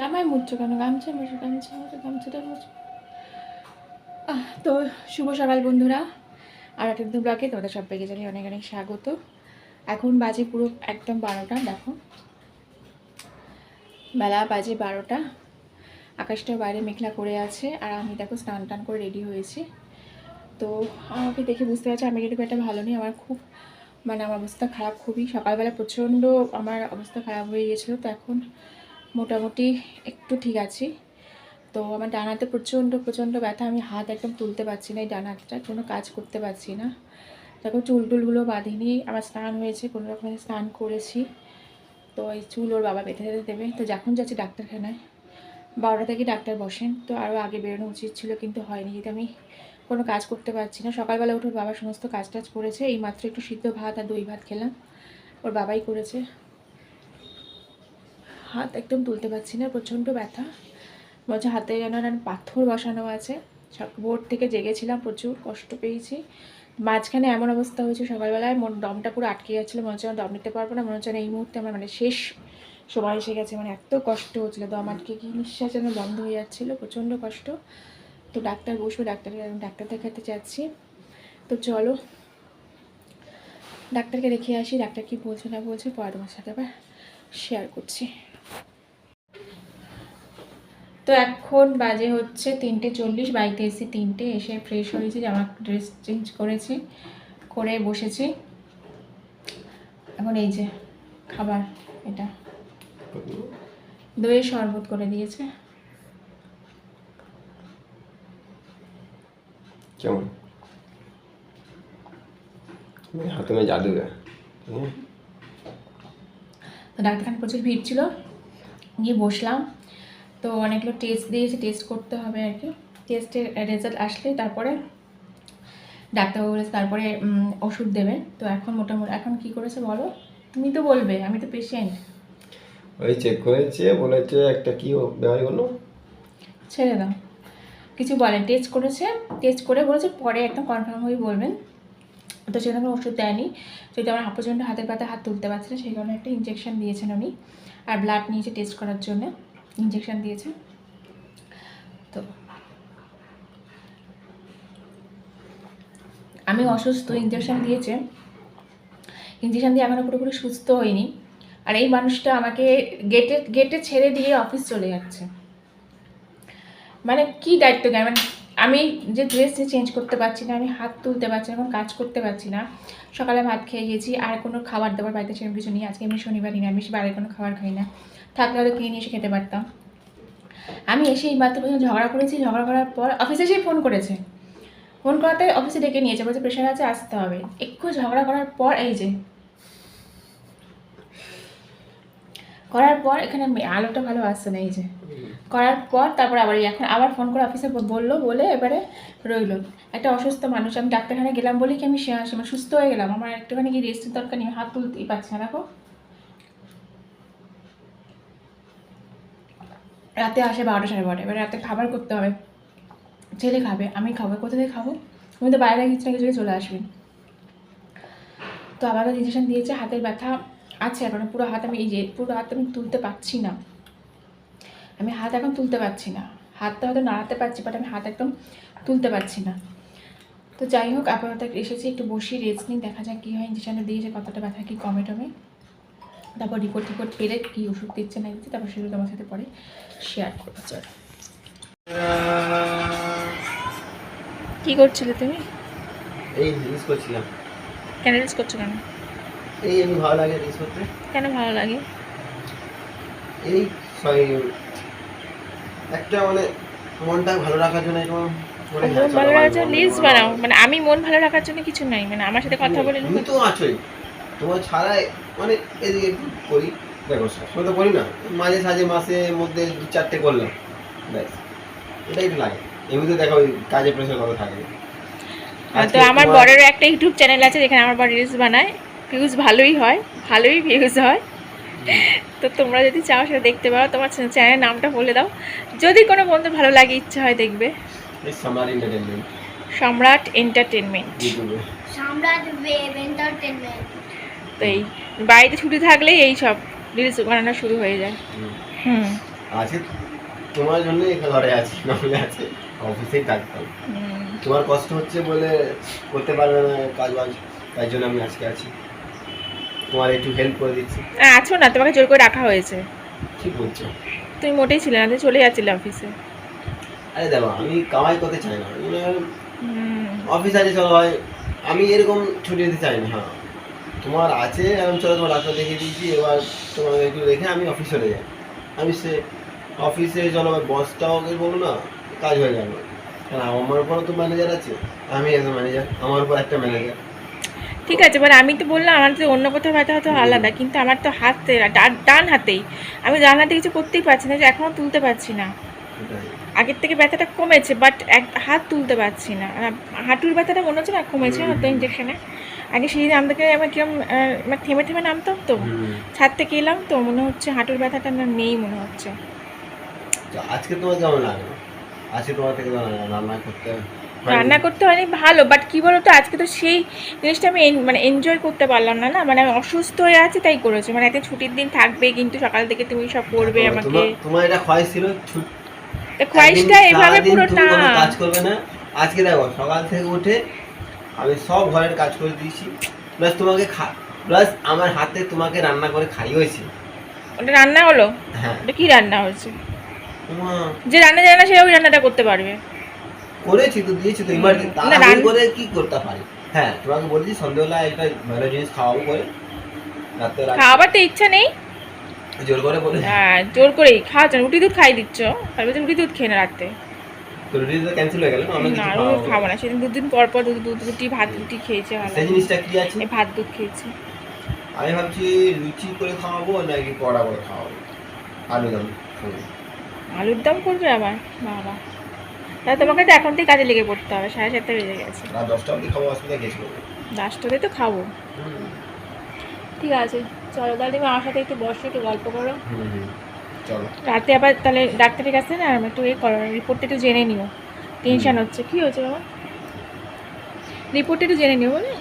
জামাই মুচ্ছো কেন? গামছা মুছো গামছা মুছো গামছাটা মুছো তো শুভ সকাল বন্ধুরা। আর একটা নতুন ব্লগে তোমাদের সবাইকে জানি অনেক অনেক স্বাগত। এখন বাজে পুরো একদম বারোটা, দেখো। বেলা বাজে বারোটা। আকাশটা বাইরে মেঘলা করে আছে। আর আমি দেখো স্নান টান করে রেডি হয়েছি। তো আমাকে দেখে বুঝতে পারছি, আমি কিন্তু একটা ভালো নেই। আমার খুব মানে আমার অবস্থা খারাপ খুবই। সকালবেলা প্রচণ্ড আমার অবস্থা খারাপ হয়ে গিয়েছিল। তো এখন মোটামুটি একটু ঠিক আছি। তো আমার ডানাতে প্রচণ্ড প্রচণ্ড ব্যথা, আমি হাত একদম তুলতে পারছি না এই ডান হাতটা, কোনো কাজ করতে পারছি না। দেখো চুল টুলগুলো বাঁধিনি, আমার স্নান হয়েছে, কোনো রকমের স্নান করেছি। তো এই চুল ওর বাবা বেঁধে বেঁধে দেবে। তো যখন যাচ্ছি ডাক্তারখানায়, বারোটা থেকে ডাক্তার বসেন। তো আরও আগে বেরোনো উচিত ছিল, কিন্তু হয়নি। যেহেতু আমি কোনো কাজ করতে পারছি না, সকালবেলা উঠে বাবা সমস্ত কাজ টাজ করেছে। এই মাত্র একটু সিদ্ধ ভাত আর দই ভাত খেলাম। ওর বাবাই করেছে। হাত একদম তুলতে পারছি না, প্রচণ্ড ব্যথা। বলছে হাতে যেন পাথর বসানো আছে। সব থেকে জেগেছিলাম প্রচুর, কষ্ট পেয়েছি। মাঝখানে এমন অবস্থা হয়েছে সকালবেলায়, মন, দমটা পুরো আটকে যাচ্ছিল, মনে হচ্ছে দম নিতে পারব না, মনে হচ্ছে এই মুহূর্তে আমার মানে শেষ সময় এসে গেছে। মানে এত কষ্ট হচ্ছিল, দম আটকে কি নিঃশ্বাস যেন বন্ধ হয়ে যাচ্ছিল, প্রচণ্ড কষ্ট। তো ডাক্তার বসবো ডাক্তারকে ডাক্তার দেখাতে চাচ্ছি তো চলো, ডাক্তারকে দেখে আসি, ডাক্তার কি বলছে না বলছে পরে তোমার সাথে আবার শেয়ার করছি। তো এখন বাজে হচ্ছে তিনটে চল্লিশ বাড়িতে এসেছি তিনটে এসে ফ্রেশ হয়েছি জামা ড্রেস চেঞ্জ করেছি করে বসেছি। এখন এই যে খাবার এটা। দইয়ের শরবত করে দিয়েছে। ডাক্তারখানে প্রচুর ভিড় ছিল। গিয়ে বসলাম। তো অনেকগুলো টেস্ট দিয়েছি টেস্ট করতে হবে আর কি। টেস্টের রেজাল্ট আসলে তারপরে ডাক্তারবাবু বলেছে তারপরে ওষুধ দেবেন। তো এখন মোটামুটি এখন কি করেছে বলো? তুমি তো বলবে আমি তো পেশেন্ট ওই চেক করেছে বলেছে একটা কি বেমারি বলল ছেড়ে দাও। কিছু বলেন টেস্ট করেছে টেস্ট করে বলেছে পরে একদম কনফার্ম হয়ে বলবেন। তো সেরকম ওষুধ দেয়নি। যদি আমার প্রচণ্ড হাতের পাতে হাত তুলতে পারছে না সেই কারণে একটা ইঞ্জেকশন দিয়েছেন উনি। আর ব্লাড নিয়েছে টেস্ট করার জন্য। ইঞ্জেকশন দিয়েছে। তো আমি অসুস্থ ইঞ্জেকশন দিয়েছে। ইঞ্জেকশন দিয়ে এখনও পুরোপুরি সুস্থ হইনি। আর এই মানুষটা আমাকে গেটে গেটে ছেড়ে দিয়ে অফিস চলে যাচ্ছে। মানে কি দায়িত্ব জ্ঞান মানে আমি যে ড্রেস চেঞ্জ করতে পারছি না, আমি হাত তুলতে পারছি না কোনো কাজ করতে পারছি না। সকালে ভাত খেয়ে গেছি, আর কোনো খাবার দাবার বাড়িতে সেরকম কিছু নেই। আজকে আমি শনিবার, নিরামিষ, বাইরে কোনো খাবার খাই না। থাকলে হয়তো কিনে নিয়ে এসে খেতে পারতাম। আমি এসে এই মাত্র ঝগড়া করেছি, ঝগড়া করার পর অফিসে এসেই ফোন করেছে। ফোন করাতে অফিসে ডেকে নিয়েছে, বলছে প্রেশার আছে, আসতে হবে। একটু ঝগড়া করার পর এই যে, করার পর এখানে আলোটা ভালো আসছে না, এই যে। করার পর তারপর আবার এখন আবার ফোন করে অফিসে বলল, বলে এবারে রইল। একটা অসুস্থ মানুষ, আমি ডাক্তারখানায় গেলাম বলেই কি আমি সুস্থ হয়ে গেলাম। আমার একটুখানি কি রেস্টের দরকার নেই, হাত তুলতেই পারছি না, দেখো। রাতে আসে বারোটা সাড়ে বারোটা, এবার রাতে খাবার করতে হবে। ছেলে খাবে, আমি খাব, কোথা থেকে খাব? তুমি তো বাইরে কিছু না কিছু চলে আসবেন তো আবার ইঞ্জেকশন দিয়েছে, হাতের ব্যথা আছে এখন, পুরো হাত আমি এই যে, পুরো হাত আমি তুলতে পারছি না। আমি হাত এখন তুলতে পারছি না। হাতটা হয়তো নাড়াতে পারছি বাট আমি হাত একদম তুলতে পারছি না। তো যাই হোক, আপাতত এসেছি, একটু বসি রেস্ট নিই, দেখা যাক কী হয় ইঞ্জেকশনটা দিয়েছে কতটা ব্যথা কি কমে টমে তারপর রিপোর্ট টিপোর্ট পেলে কী ওষুধ দিচ্ছে না দিচ্ছে তারপর সেগুলো তোমার সাথে পরে শেয়ার করব চলো। কী করছিলে তুমি? এই রিলস করছিলাম। কেন রিলস করছ কেন? এই আমি ভালো লাগে রিলস করতে। কেন ভালো লাগে? এই একটা মানে মনটা ভালো রাখার জন্য চলো ভালো রাখার জন্য ভালো বানাও মানে আমি মন ভালো রাখার জন্য কিছু নাই মানে আমার সাথে কথা বলে তুমি তো আছোই। তোমার ছাড়াই মানে এদিকে একটু করি। দেখো সবসময় তো করি না। মাঝে সাঝে মাসে মধ্যে দু চারটে করলাম। ব্যাস। এটাই তো লাগে। এমনিতে দেখো ওই কাজে প্রেশার কত থাকে। তো আমার তোমার- বড়েরও একটা ইউটিউব চ্যানেল আছে যেখানে আমার বড় রিলস বানায়। ভিউজ ভালোই হয় ভালোই ভিউজ হয়। তো তোমরা যদি চাও সেটা দেখতে পারো। তোমার চ্যানেলের নামটা বলে দাও। যদি কোনো বন্ধু ভালো লাগে ইচ্ছা হয় দেখবে। সম্রাট এন্টারটেনমেন্ট সম্রাট ওয়েব এন্টারটেনমেন্ট তো এই বাড়িতে ছুটি থাকলেই এই সব রিলস বানানো শুরু হয়ে যায়। হুম। আছে তোমার জন্য এখানে ঘরে আছি নাহলে আছে অফিসেই থাকতাম। তোমার কষ্ট হচ্ছে বলে করতে পারবে না কাজ বাজ তাই জন্য আমি আজকে আছি। তোমার একটু হেল্প করে দিচ্ছি। আ, আছো না তোমাকে জোর করে রাখা হয়েছে। কি বলছো। তুমি মোটেই ছিলে না তুমি চলে যাচ্ছিলে অফিসে। আরে দেখো আমি কামাই করতে চাই না। হুম। অফিস আছে চলো ভাই আমি এরকম ছুটি দিতে চাই না হ্যাঁ। তোমার আছে আমি চলো তোমার ডাক্তার দেখিয়ে দিয়েছি এবার তোমার একটু দেখে আমি অফিস চলে যাই। আমি সে অফিসে চলো বসটাও বলো না কাজ হয়ে যাবে কারণ আমার উপরও তো ম্যানেজার আছে আমি একজন ম্যানেজার আমার উপর একটা ম্যানেজার ঠিক আছে মানে আমি তো বললাম আমার তো অন্য কোথাও ব্যথা হয়তো আলাদা কিন্তু আমার তো হাতে ডান- ডান হাতেই। আমি ডান হাতে কিছু করতেই পারছি না যে এখনও তুলতে পারছি না। আগের থেকে ব্যথাটা কমেছে বাট এক হাত তুলতে পারছি না। হাঁটুর ব্যথাটা মনে হচ্ছে না কমেছে। হয়তো ইঞ্জেকশনে আগে সেই নামতে আমার কিরম আমার থেমে থেমে নামতাম তো। ছাদ থেকে এলাম তো মনে হচ্ছে হাঁটুর ব্যথাটা না নেই মনে হচ্ছে। আজকে তোমার কেমন লাগল? আজকে তোমার থেকে রান্না করতে। রান্না করতে হয়নি ভালো বাট কি বলতো আজকে তো সেই জিনিসটা আমি মানে এনজয় করতে পারলাম না না? মানে আমি অসুস্থ হয়ে আছি তাই করেছি। মানে একটা ছুটির দিন থাকবে কিন্তু সকাল থেকে তুমি সব করবে আমাকে। তোমার- এটা খয়েস ছিল খোয়াইশটা এভাবে পুরো না। কাজ করবে না। আজকে দেখো সকাল থেকে উঠে আমি সব ঘরের কাজ করে দিয়েছি। প্লাস তোমাকে খা প্লাস আমার হাতে তোমাকে রান্না করে খাইয়েছি ওটা রান্না হলো? হ্যাঁ। ওটা কি রান্না হয়েছে? যে রান্না জানে না সে ওই রান্নাটা করতে পারবে। করেছি তো দিয়েছি তো ইমার্জেন্সি করে কি করতে পারি? হ্যাঁ তোমাকে বলেছি সন্ধ্যেবেলা একটা ভালো জিনিস খাওয়াবো করে। রাত্রে খাওয়াবার তো ইচ্ছা নেই। জোর করে বলে হ্যাঁ জোর করেই। খাওয়াচ্ছ না, রুটি দুধ খাই দিচ্ছ। তারপরে রুটি দুধ খেয়ে না রাত্রে। তো রুটি ক্যান্সেল হয়ে গেল না আমরা কিছু রুটি খাব না সেদিন দুদিন পর পর দুধ দুধ রুটি ভাত রুটি খেয়েছে ভালো সেই জিনিসটা কি আছে? ভাত দুধ খেয়েছি। আমি ভাবছি লুচি করে খাওয়াবো নাকি পড়া করে খাওয়াবো? আলু দম আলুর দম করবে আবার? বাবা। তাহলে তোমাকে তো এখন থেকে কাজে লেগে পড়তে হবে সাড়ে সাতটা বেজে গেছে। রাত দশটা অবধি খাব অসুবিধা কিছু নেই। তো খাব। ঠিক আছে চলো তাহলে তুমি আমার সাথে একটু বসো একটু গল্প করো। হুম। চলো। রাতে আবার তাহলে ডাক্তারের কাছে না একটু এ করো রিপোর্টটা একটু জেনে নিও। টেনশন হচ্ছে। কি হয়েছে বাবা? রিপোর্টটা একটু জেনে নিও বলে।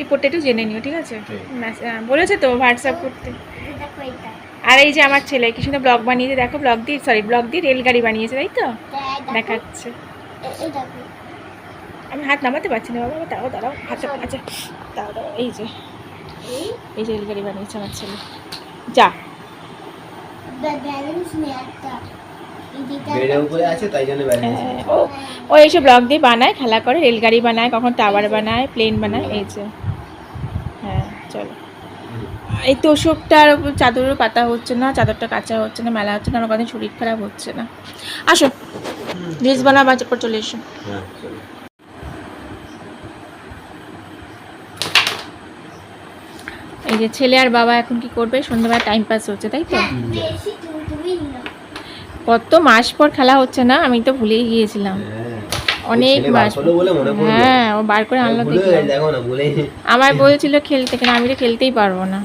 রিপোর্টটা একটু জেনে নিও ঠিক আছে? বলেছে তো হোয়াটসঅ্যাপ করতে। আর এই যে আমার ছেলে কি সুন্দর ব্লগ বানিয়েছে দেখো ব্লগ দিয়ে সরি ব্লগ দিয়ে রেলগাড়ি বানিয়েছে তাই তো? দেখো দেখাচ্ছে। আমি হাত নামাতে পারছি না বাবা দাঁড়াও দাঁড়াও হাতটা আচ্ছা দাঁড়াও দাঁড়াও এই যে। এই এই যে রেলগাড়ি বানিয়েছে আমার ছেলে। যা। উপরে আছে তাই জন্য ব্যালেন্স ও ও এইসব ব্লগ দিয়ে বানায় খেলা করে রেলগাড়ি বানায় কখন টাওয়ার বানায় প্লেন বানায় এই যে। হ্যাঁ চলো। এই তোষকটার উপর চাদরের পাতা হচ্ছে না চাদরটা কাঁচা হচ্ছে না মেলা হচ্ছে না আমার কথা শরীর খারাপ হচ্ছে না। আসো রিলস বানাবার পর চলে এসো। হ্যাঁ এই যে ছেলে আর বাবা এখন কি করবে? সন্ধ্যাবেলা টাইম পাস হচ্ছে তাই তো? না কত মাস পর খেলা হচ্ছে না? আমি তো ভুলেই গিয়েছিলাম। হ্যাঁ। অনেক মাস। হ্যাঁ ও বার করে আনলো আমার বলছিল খেলতে কেন আমি তো খেলতেই পারব না।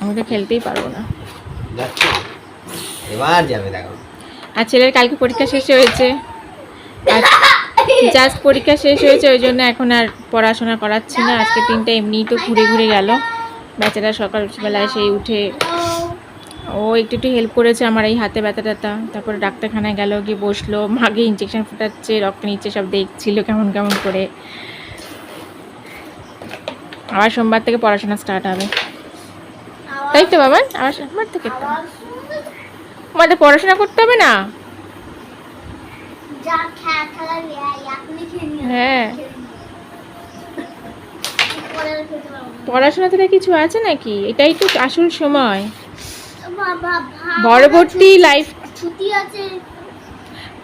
আমি তো খেলতেই পারব না। এবার যাবে দেখো। আর ছেলের কালকে পরীক্ষা শেষ হয়েছে। জাস্ট পরীক্ষা শেষ হয়েছে, ওই জন্য এখন আর পড়াশোনা করাচ্ছি না। আজকে তিনটা এমনিই তো ঘুরে ঘুরে গেল। বেচারা সকালবেলায় সেই উঠে ও একটু একটু হেল্প করেছে আমার এই হাতে ব্যথা ট্যাথা তারপরে ডাক্তারখানায় গেল, গিয়ে বসল মাগে ইঞ্জেকশন ফুটাচ্ছে, রক্ত নিচ্ছে, সব দেখছিল কেমন কেমন করে। আবার সোমবার থেকে পড়াশোনা স্টার্ট হবে। তাই তো বাবা? আবার সোমবার থেকে তো। আমাদের পড়াশোনা করতে হবে না যা খেলা খেলা লে- এখনই খেয়ে নিও। হ্যাঁ খেয়ে নিও। পরে আর খেতে পারব না। পড়াশোনাতে কিছু আছে নাকি? এটাই তো আসল সময়। পরবর্তী লাইফ ছুটি আছে।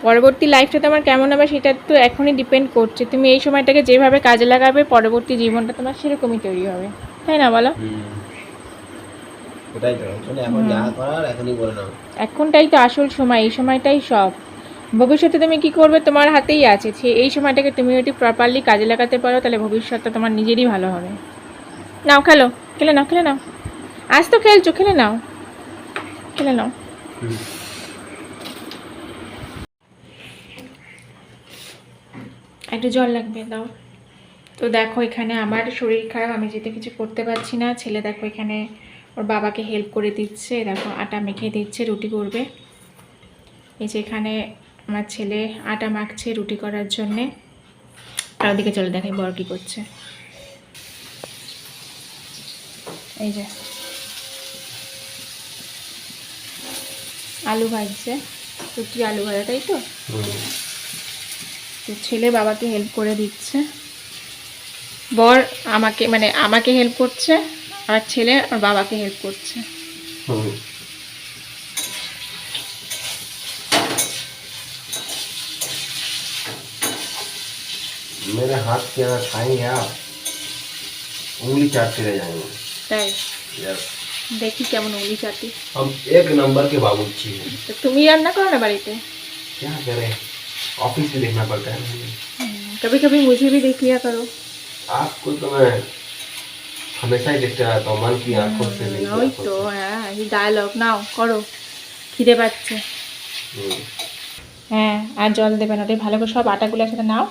পরবর্তী লাইফটা তোমার কেমন হবে সেটা তো এখনই ডিপেন্ড করছে। তুমি এই সময়টাকে যেভাবে কাজে লাগাবে পরবর্তী জীবনটা তোমার সেরকমই তৈরি হবে। তাই না বলো? এখন এখনটাই তো আসল সময় এই সময়টাই সব। ভবিষ্যতে তুমি কি করবে? তোমার হাতেই আছে। এই সময়টাকে তুমি যদি প্রপারলি কাজে লাগাতে পারো, তাহলে ভবিষ্যৎটা তোমার নিজেরই ভালো হবে। নাও, খেলো। খেলে নাও খেলে নাও। আজ তো খেলছো, খেলে নাও। খেলে নাও। একটু জল লাগবে, দাও। তো দেখো, এখানে আমার শরীর খারাপ, আমি যেতে কিছু করতে পারছি না। ছেলে দেখো, এখানে ওর বাবাকে হেল্প করে দিচ্ছে। দেখো, আটা মেখে দিচ্ছে, রুটি করবে। এই যে এখানে আমার ছেলে আটা মাখছে রুটি করার জন্যে। আর ওদিকে চলে দেখাই বর কী করছে। এই যে। আলু ভাজছে। রুটি আলু ভাজা, তাই তো? তো ছেলে বাবাকে হেল্প করে দিচ্ছে। বর আমাকে মানে আমাকে হেল্প করছে, আর ছেলে আর বাবাকে হেল্প করছে। হুম मेरे हाथ के अगर खाएंगे आप उंगली चाटते रह जाएंगे তাই यस দেখি কেমন উলি চাটি हम एक नंबर के बाबूची हैं তো তুমি রান্না করো না বাড়িতে क्या करें ऑफिस में देखना पड़ता है मुझे कभी कभी मुझे भी देख लिया करो आपको तो मैं हमेशा ही देखते रहता हूँ मन की आंखों से नहीं ওই তো হ্যাঁ এই ডায়লগ নাও করো খিদে পাচ্ছে হ্যাঁ আর জল দেবে না ওটাই ভালো করে সব আটাগুলো একসাথে নাও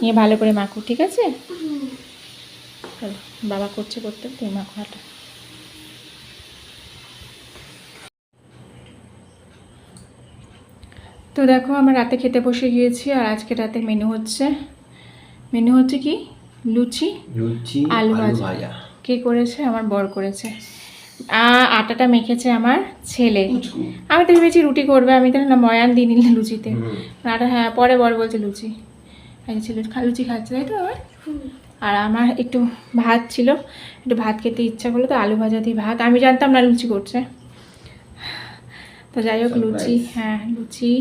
নিয়ে ভালো করে মাখো ঠিক আছে? চলো, বাবা করছে করতে তুমি মাখো আটা তো দেখো আমরা রাতে খেতে বসে গিয়েছি আর আজকে রাতে মেনু হচ্ছে মেনু হচ্ছে কি? লুচি লুচি আলু ভাজা। কে করেছে? আমার বর করেছে। আটাটা মেখেছে আমার ছেলে। আমি তো ভেবেছি রুটি করবে আমি তো না ময়ান দিই নিলে লুচিতে। আটা হ্যাঁ পরে বর বলছে লুচি। এই ছিল খা- লুচি খাচ্ছে তাই তো আমার আর আমার একটু ভাত ছিল একটু ভাত খেতে ইচ্ছা করল তো আলু ভাজা দিয়ে ভাত। আমি জানতাম না লুচি করছে। তো যাই হোক লুচি হ্যাঁ লুচি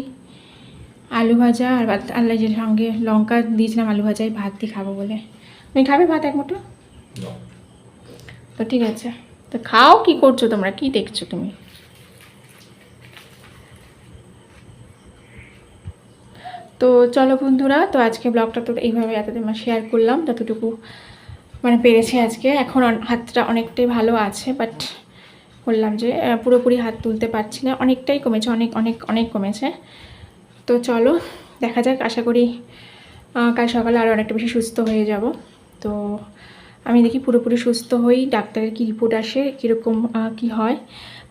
আলু ভাজা আর ভাত আল্লাহ যে সঙ্গে লঙ্কা দিয়েছিলাম আলু ভাজায় ভাত দিয়ে খাব বলে। তুমি খাবে ভাত এক মুঠো? তো ঠিক আছে। তো খাও কি করছ তোমরা? কি দেখছ তুমি? তো চলো বন্ধুরা, তো আজকে ব্লগটা তো এইভাবে এতদিন শেয়ার করলাম, যতটুকু মানে পেরেছি আজকে। এখন হাতটা অনেকটাই ভালো আছে বাট বললাম যে পুরোপুরি হাত তুলতে পারছি না। অনেকটাই কমেছে, অনেক অনেক অনেক কমেছে। তো চলো, দেখা যাক, আশা করি কাল সকালে আরও অনেকটা বেশি সুস্থ হয়ে যাব। তো আমি দেখি পুরোপুরি সুস্থ হই, ডাক্তারের কী রিপোর্ট আসে, কীরকম কী হয়।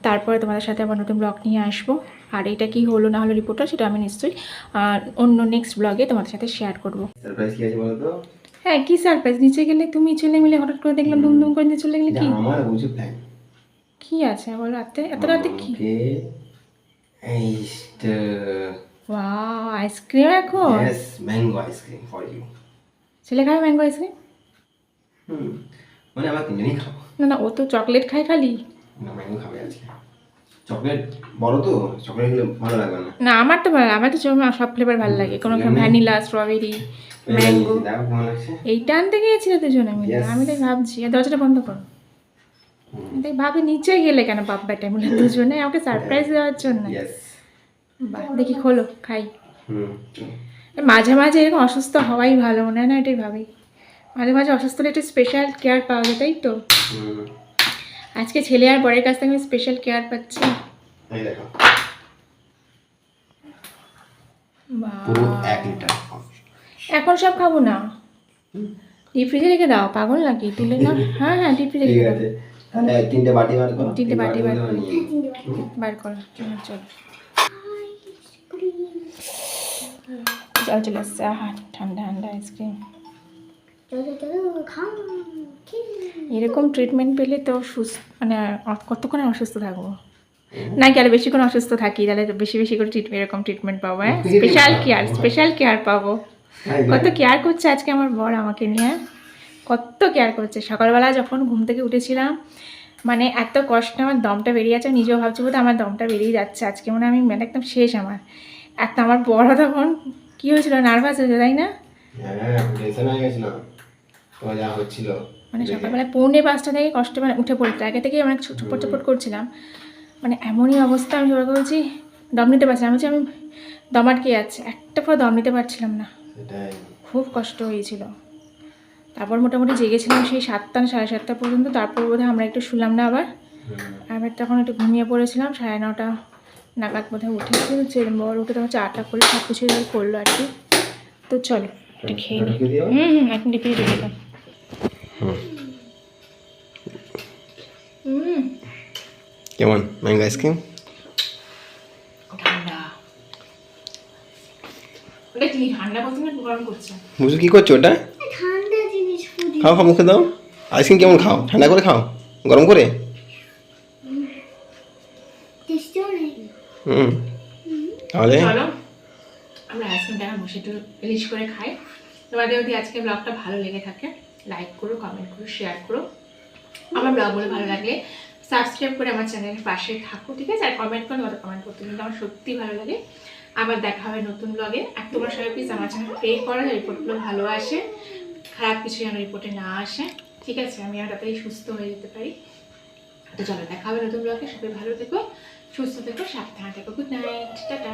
তারপরে তোমাদের সাথে আবার নতুন ব্লগ নিয়ে আসব। আর এটা কি হলো না হলো রিপোর্টটা সেটা আমি নিশ্চয়ই অন্য নেক্সট ব্লগে তোমাদের সাথে শেয়ার করব। হ্যাঁ কি সারপ্রাইজ নিচে গেলে তুমি চলে মিলে হঠাৎ করে দেখলাম দুম দুম করে নিচে চলে গেলে কি? আমার বুঝে প্ল্যান কি আছে? বলো রাতে এত রাতে কি? ওয়াও আইসক্রিম এখন? Mango ice cream for you ছেলে খাবে ম্যাঙ্গো আইসক্রিম হুম মানে আমরা তিনজনই খাব। না না ও তো চকলেট খায় খালি। না ম্যাঙ্গো খাবে আজকে চকলেট বড় তো চকলেট ভালো লাগবে না। না আমার তো ভালো আমার তো সব- ফ্লেভার ভালো লাগে। কোনো ভ্যানিলা স্ট্রবেরি ম্যাঙ্গো এইটা আনতে গিয়েছিলে দুজনে মিলে? আমি তাই ভাবছি। আর দরজাটা বন্ধ করো। তাই ভাবি নিচে গেলে কেন বাপ বেটা মিলে দুজনে? আমাকে সারপ্রাইজ দেওয়ার জন্য। বাহ, দেখি খোলো খাই। মাঝে মাঝে এরকম অসুস্থ হওয়াই ভালো মনে হয় না এটাই ভাবি। মাঝে মাঝে অসুস্থ হলে একটু স্পেশাল কেয়ার পাওয়া যায় তাই তো? আজকে ছেলে আর বরের কাছ থেকে আমি স্পেশাল কেয়ার পাচ্ছি। এখন সব খাব না? ডিপ ফ্রিজে রেখে দাও পাগল নাকি? তুলে না হ্যাঁ হ্যাঁ ডিপ ফ্রিজে রেখে দাও। তাহলে তিনটে বাটি বার করো। তিনটে বাটি বার করো। বার করো। চলো চলো। জল চলে আসছে। আহা ঠান্ডা ঠান্ডা আইসক্রিম এরকম ট্রিটমেন্ট পেলে তো সুস্থ মানে কতক্ষণে অসুস্থ থাকব? না কি আর বেশিক্ষণ অসুস্থ থাকি? তাহলে বেশি বেশি করে ট্রিটমেন্ট এরকম ট্রিটমেন্ট পাবো হ্যাঁ? স্পেশাল কেয়ার স্পেশাল কেয়ার পাবো। কত কেয়ার করছে আজকে আমার বর আমাকে নিয়ে? কত কেয়ার করছে? সকালবেলা যখন ঘুম থেকে উঠেছিলাম মানে এত কষ্ট আমার দমটা বেরিয়ে যাচ্ছে নিজেও ভাবছি বোধ আমার দমটা বেরিয়ে যাচ্ছে আজকে। মনে হয় আমি মানে একদম শেষ আমার। এত আমার বড় তখন কী হয়েছিল? নার্ভাস হয়েছে তাই না? হ্যাঁ টেনশন হয়ে গেছিলাম তোমার যা হচ্ছিল। মানে সকালবেলা পৌনে পাঁচটা থেকে কষ্ট মানে উঠে পড়তে। আগে থেকে অনেক ছটপট চটপট করছিলাম। মানে এমনই অবস্থা আমি সবাইকে বলছি দম নিতে পারছিলাম বলছি আমি দম আটকে যাচ্ছে। একটা পুরো দম নিতে পারছিলাম না। খুব কষ্ট হয়েছিল। তারপর মোটামুটি জেগেছিলাম সেই সাতটা না সাড়ে সাতটা পর্যন্ত। তারপর বোধহয় আমরা একটু শুলাম না আবার। আমি তখন একটু ঘুমিয়ে পড়েছিলাম। সাড়ে নটা নাগাদ বোধহয় উঠেছি চেন বর উঠে তখন চাটা করে সব কিছু করল আর কি। তো চলো একটু খেয়ে নিই হুম হুম এখন ডিপে রেখে দাও কেমন ম্যাঙ্গো আইসক্রিম বুঝো কি করছ ওটা ঠান্ডা জিনিস ফুদি খাও খাও মুখে দাও। আইসক্রিম কেমন খাও? ঠান্ডা করে খাও। গরম করে? হুম। তাহলে আমরা আইসক্রিমটা বসে একটু রিচ করে খাই। তোমাদের যদি আজকে ব্লগটা ভালো লেগে থাকে লাইক করো কমেন্ট করো শেয়ার করো। আমার ব্লগগুলো ভালো লাগলে সাবস্ক্রাইব করে আমার চ্যানেলের পাশে থাকো, ঠিক আছে? আর কমেন্ট করো তোমাদের কমেন্ট করতে কিন্তু আমার সত্যি ভালো লাগে। আবার দেখা হবে নতুন ব্লগে আর তোমরা সবাই প্লিজ আমার চ্যানেল পে করো রিপোর্টগুলো ভালো আসে, খারাপ কিছু যেন রিপোর্টে না আসে। ঠিক আছে? আমি আর তাড়াতাড়ি সুস্থ হয়ে যেতে পারি। তো চলো, দেখা হবে নতুন ব্লগে সবাই ভালো থেকো, সুস্থ থেকো, সাবধানে থেকো। Good night tata.